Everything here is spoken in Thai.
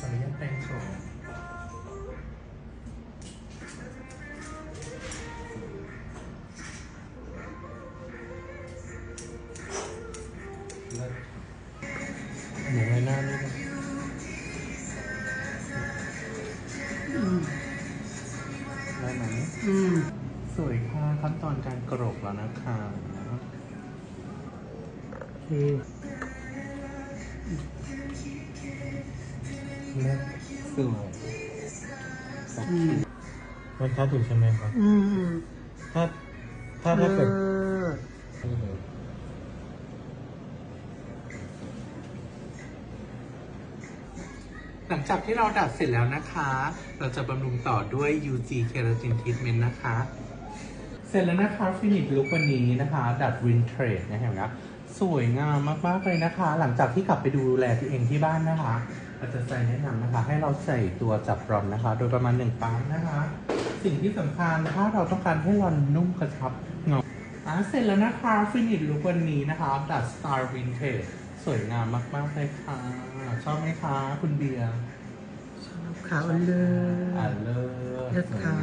ขออนุญาตแปลงโฉมเลิศหนูไว้หน้านี่นะอืมได้ไหมอืมสวยค่ะขั้นตอนการกรบแล้วนะคะโอเค เลิศสวยโออืเคมมันเข้าถูกใช่ไหมครับ อืมอืมถ้าถ้าถ้าเกิดเลิศหลังจากที่เราดัดเสร็จแล้วนะคะ เราจะบำรุงต่อด้วย UG Keratin Treatment นะคะ เสร็จแล้วนะคะฟินิชลุควันนี้นะคะ ดัดวินเทรดนะเห็นไหมคะ สวยงามมากๆเลยนะคะ หลังจากที่กลับไปดูแลตัวเองที่บ้านนะคะอาจารย์ใจแนะนำนะคะ ให้เราใส่ตัวจับรอนนะคะ โดยประมาณหนึ่งปั๊มนะคะ สิ่งที่สำคัญถ้าเราต้องการให้รอนนุ่มกระชับเงาอะเสร็จแล้วนะคะฟินิชลุควันนี้นะคะดัด Star Vintage สวยงามมากๆเลยค่ะ ชอบไหมคะ คุณเบียร์ชอบค่ะอันเลิอ่าศเลิศเลิศค่ะ